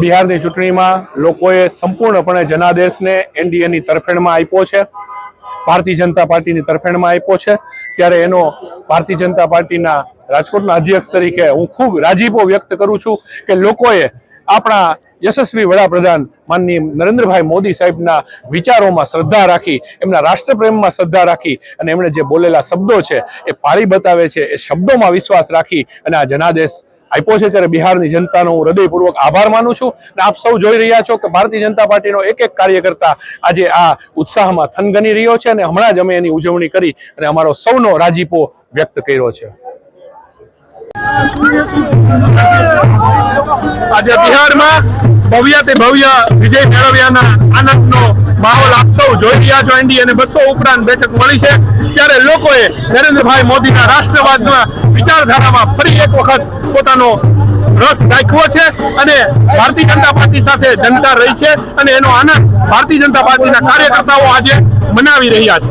બિહારની ચૂંટણીમાં લોકોએ સંપૂર્ણપણે જનાદેશને એનડીએની તરફેણમાં આપ્યો છે. ભારતીય જનતા પાર્ટીની તરફેણમાં આપ્યો છે. ત્યારે એનો ભારતીય જનતા પાર્ટીના રાજકોટના અધ્યક્ષ તરીકે હું ખૂબ રાજીપો વ્યક્ત કરું છું કે લોકોએ આપણા યશસ્વી વડાપ્રધાન માનનીય નરેન્દ્રભાઈ મોદી સાહેબના વિચારોમાં શ્રદ્ધા રાખી, એમના રાષ્ટ્રપ્રેમમાં શ્રદ્ધા રાખી અને એમણે જે બોલેલા શબ્દો છે, એ પાળી બતાવે છે, એ શબ્દોમાં વિશ્વાસ રાખી અને આ જનાદેશ આપ્યો છે. ત્યારે બિહારની જનતાનો હું હૃદયપૂર્વક આભાર માનું છું અને આપ સૌ જોઈ રહ્યા છો કે ભારતીય જનતા પાર્ટીનો એક એક કાર્યકર્તા આજે આ ઉત્સાહમાં થનગની રહ્યો છે અને હમણાં જ અમે એની ઉજવણી કરી અને અમારો સૌનો રાજીપો વ્યક્ત કર્યો છે. આજે બિહારમાં ભવ્ય તે ભવ્ય વિજય મેળવ્યાના આનંદનો માહોલ આપ સૌ જોઈ રહ્યા છો. એનડી અને બસો ઉપરાંત બેઠક મળી છે. ત્યારે લોકોએ નરેન્દ્રભાઈ મોદીના રાષ્ટ્રવાદના વિચારધારામાં ફરી એક વખત પોતાનો રસ દાખવો છે અને ભારતીય જનતા પાર્ટી સાથે જનતા રહી છે અને એનો આનંદ ભારતીય જનતા પાર્ટીના કાર્યકર્તાઓ આજે મનાવી રહ્યા છે.